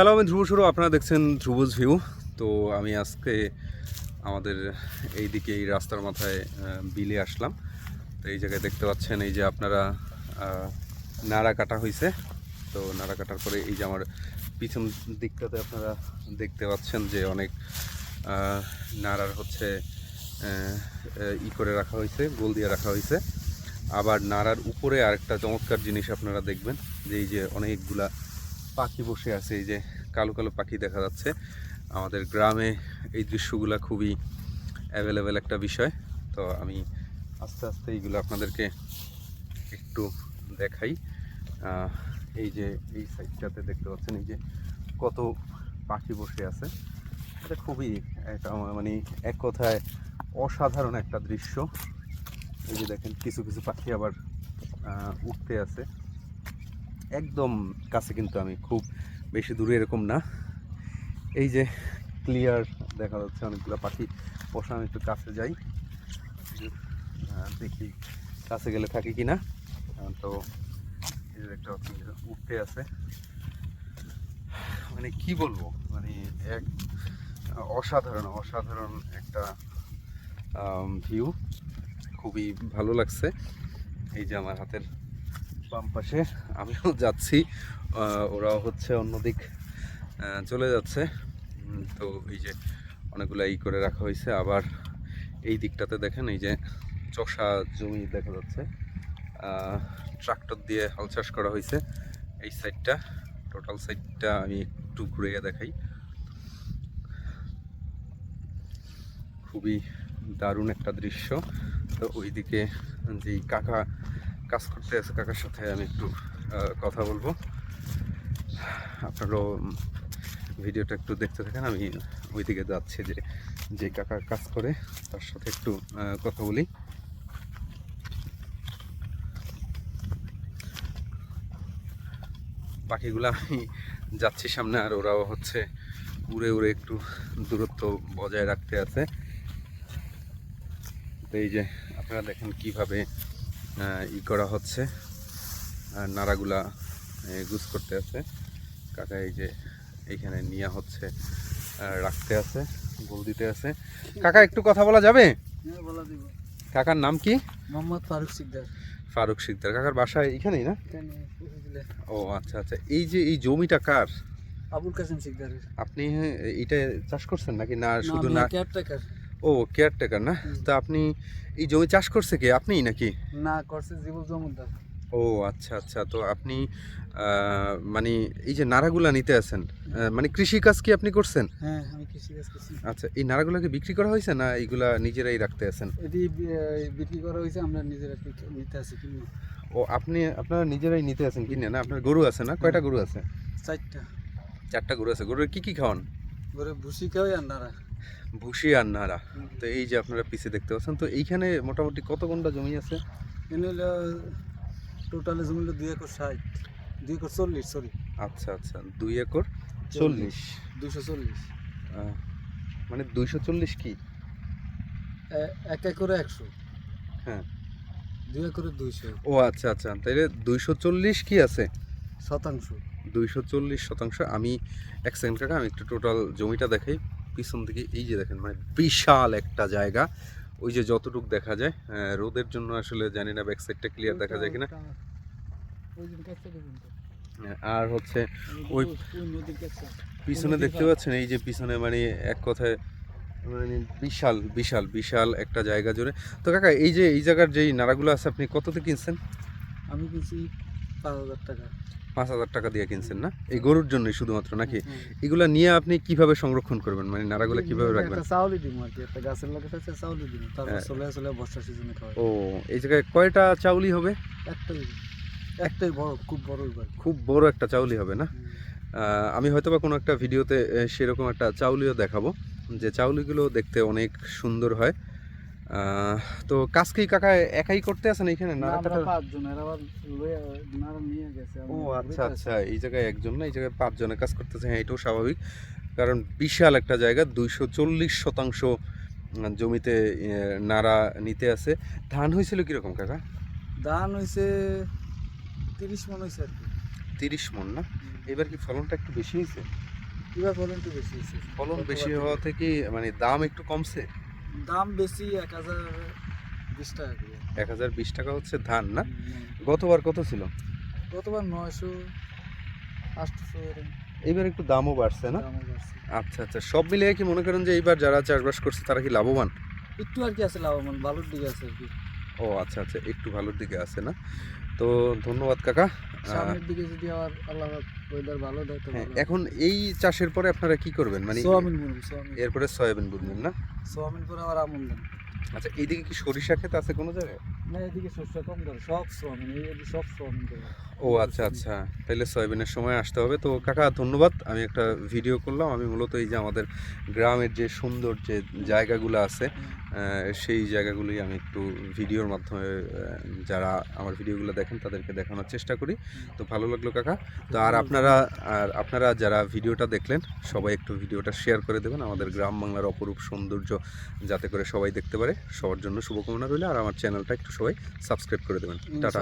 Hello আমি ধ্রুব শুরু আপনারা দেখছেন ধ্রুবজ ভিউ তো আমি আজকে আমাদের এইদিকে, এই রাস্তার মাথায় বিলে আসলাম। তো এই জায়গায় দেখতে পাচ্ছেন এই যে আপনারা নাড়া কাটা হয়েছে তো নাড়া কাটার পরে এই যে আমার পিছন দিকটাতে আপনারা দেখতে পাচ্ছেন যে অনেক নাড়ার হচ্ছে ই করে রাখা হয়েছে গোল দিয়ে রাখা হয়েছে আবার নাড়ার উপরে আরেকটা চমৎকার জিনিস আপনারা দেখবেন, যে এই যে অনেকগুলা পাখি বসে আছে, এই যে কালো কালো পাখি দেখা যাচ্ছে। আমাদের গ্রামে এই দৃশ্যগুলা খুবই অ্যাভেলেবেল একটা বিষয়। তো আমি আস্তে আস্তে এইগুলো আপনাদেরকে একটু দেখাই। এই যে এই সাইডটাতে দেখতে পাচ্ছেন, এই যে কত পাখি বসে আছে। এটা খুবই একটা মানে এক কথায় অসাধারণ একটা দৃশ্য। এই যে দেখেন, কিছু কিছু পাখি আবার উঠতে আছে। একদম কাছে কিন্তু আমি খুব বেশি দূরে এরকম না। এই যে ক্লিয়ার দেখা যাচ্ছে অনেকগুলো পাখি বসা, আমি একটু কাছে যাই। দেখি কাছে গেলে থাকি কি না তো দেখতে উঠতে আছে। মানে কি বলব? মানে এক অসাধারণ অসাধারণ একটা ভিউ খুবই ভালো লাগছে। এই যে আমার হাতের বাম পাশে। আমিও যাচ্ছি। ওরা হচ্ছে অন্যদিক চলে যাচ্ছে। তো এই যে অনেকগুলো ই করে রাখা হয়েছে। আবার এই দিকটাতে দেখেন, এই যে চষা জমি দেখা যাচ্ছে। ট্রাক্টর দিয়ে হাল চাষ করা হয়েছে এই সাইডটা। টোটাল সাইডটা আমি একটু ঘুরে দেখাই। খুবই দারুণ একটা দৃশ্য। তো ওইদিকে যেই কাকা কাজ করতে আছে কাকার সাথে আমি একটু কথা বলব। আপনারাও ভিডিওটা একটু দেখতে থাকেন, আমি ওইদিকে যাচ্ছি যে যে কাকা কাজ করে, তার সাথে একটু কথা বলি। পাখিগুলো আমি যাচ্ছি সামনে, আর ওরাও হচ্ছে উড়ে উড়ে একটু দূরত্ব বজায় রাখতে আছে। এই যে, আপনারা দেখেন কীভাবে ই করা হচ্ছে। আর নাড়াগুলা গুজ করতে আছে। কাকা এই যে এইখানে নিয়ে হচ্ছে রাখতে আছে গোল দিতে আছে। কাকা একটু কথা বলা যাবে? হ্যাঁ বলা দিব কাকার নাম কি? মোহাম্মদ ফারুক সিকদার। ফারুক শিকদার কাকার বাসা এইখানেই না? ও আচ্ছা আচ্ছা। এই যে এই জমিটা কার? আবুল কাসিম সিকদারের। আপনি এটা চাষ করছেন নাকি? না শুধু না ও কেয়ারটেকার না। তা আপনি এই জমি চাষ করছে কি? আপনিই নাকি? না করছে জীবন জমুদ্দার ও আচ্ছা আচ্ছা। তো আপনি মানে এই যে নাড়াগুলা নিতে আছেন মানে কৃষি কাজ কি আপনি করছেন? হ্যাঁ আমি কৃষি কাজ করছি। আচ্ছা এই নাড়াগুলাকে বিক্রি করা হয়েছে না এইগুলা নিজেরাই রাখতে আছেন? এটি বিক্রি করা হয়েছে আমরা নিজেরা নিতে আছি কিনে ও আপনি আপনারা নিজেরাই নিতে আছেন কিনে না? আপনার গরু আছে না? কয়টা গরু আছে? চারটা। চারটা গরু আছে। গরুর কি কি খাওয়ান? ঘরে ভুসি খাওয়াই আর নাড়া। ভুসি আর নাড়া। তো এই যে আপনারা পিছে দেখতে পাচ্ছেন তো এইখানে মোটামুটি কত ঘণ্টা জমি আছে? টোটালে জমি হলো দুই একর ষাট দুই একর চল্লিশ সরি আচ্ছা আচ্ছা দুই একর চল্লিশ। দুশো চল্লিশ। মানে দুইশো চল্লিশ কি? এক একরে একশো। হ্যাঁ। দুই একরে দুইশো। ও আচ্ছা আচ্ছা তাইলে দুইশো চল্লিশ কি আছে? শতাংশ। দুইশো চল্লিশ শতাংশ। আমি এক সেকেন্ড কাকা আমি একটু টোটাল জমিটা দেখাই। পিছন থেকে এই যে দেখেন মানে বিশাল একটা জায়গা। ওই যে যতটুক দেখা যায় রোদের জন্য আসলে জানি না ব্যাক সাইডটা ক্লিয়ার দেখা যায় কিনা। আর হচ্ছে ওই পিছনে দেখতে পাচ্ছেন, এই যে পিছনে মানে এক কথায় মানে বিশাল বিশাল বিশাল একটা জায়গা জুড়ে। তো কাকা, এই যে, এই জায়গার যেই নাড়াগুলো আছে, আপনি কততে কিনছেন? আমি কিনছি পাঁচ হাজার টাকা। পাঁচ হাজার টাকা দিয়ে কিনছেন না? এই গরুর জন্যই শুধুমাত্র নাকি। এগুলা নিয়ে আপনি কীভাবে সংরক্ষণ করবেন? মানে নাড়াগুলো কীভাবে রাখবেন? চাউলই দিব আর কি একটা গাছের লগে চাউলই দিব তারপর হ্যাঁ। চলে চলে বর্ষা সিজনে খাওয়াই ও এই জায়গায় কয়টা চাউলি হবে? একটাই একটাই বড় খুব বড় খুব বড় একটা চাউলি হবে না? আমি হয়তো বা কোনো একটা ভিডিওতে সেরকম একটা চাউলিও দেখাবো যে চাউলিগুলো দেখতে অনেক সুন্দর হয়। তো কাজ কি কাকা একাই করতে আছেন এখানে না আমরা পাঁচজন এরা আবার নারা নিয়ে গেছে ও আচ্ছা আচ্ছা এই জায়গায় একজন না এই জায়গায় পাঁচজনের কাজ করতেছে হ্যাঁ এটাও স্বাভাবিক। কারণ বিশাল একটা জায়গা দুইশো চল্লিশ শতাংশ জমিতে নাড়া নিতে আছে। ধান হয়েছিল কীরকম কাকা? ধান হয়েছে তিরিশ মন হয়েছে আর কি। তিরিশ মন না? এবার কি ফলনটা একটু বেশি হয়েছে? এবার ফলন একটু বেশি হয়েছে। ফলন বেশি হওয়া থেকে মানে দাম একটু কমছে? দাম বেশি এক হাজার বিশ টাকা করে। এক হাজার বিশ টাকা হচ্ছে ধান না? গতবার কত ছিল? গতবার নয়শো আটশো এবার একটু দামও বাড়ছে না? আচ্ছা আচ্ছা। সব মিলিয়ে কি মনে করেন যে এইবার যারা চাষবাস করছে তারা কি লাভবান? একটু আর কি আছে লাভবান ভালোর দিকে আছে আর কি। ও আচ্ছা আচ্ছা। একটু ভালোর দিকে আছে না? তো ধন্যবাদ কাকা। সামনের দিকে যদি আবার আল্লাহ ওয়েদার ভালো দেয় তো হ্যাঁ, এখন এই চাষের পরে আপনারা কি করবেন? মানে সোয়াবিন এরপরে সয়াবিন বুনবেন না? সোয়াবিন করে আবার আমন দেন আচ্ছা এইদিকে কি সরিষা ক্ষেত আছে কোনো জায়গায়? না এদিকে শস্য কম করে সব সোয়াবিন এই সব সোয়াবিন ও আচ্ছা আচ্ছা। তাহলে সয়াবিনের সময় আসতে হবে। তো কাকা ধন্যবাদ। আমি একটা ভিডিও করলাম। আমি মূলত এই যে আমাদের গ্রামের যে সুন্দর যে জায়গাগুলো আছে সেই জায়গাগুলোই আমি একটু ভিডিওর মাধ্যমে যারা আমার ভিডিওগুলো দেখেন তাদেরকে দেখানোর চেষ্টা করি। তো ভালো লাগল কাকা। তো আর আপনারা আর আপনারা যারা ভিডিওটা দেখলেন, সবাই একটু ভিডিওটা শেয়ার করে দেবেন। আমাদের গ্রাম বাংলার অপরূপ সৌন্দর্য যাতে করে সবাই দেখতে পারে। সবার জন্য শুভকামনা রইলে। আর আমার চ্যানেলটা একটু সবাই সাবস্ক্রাইব করে দেবেন। টাটা।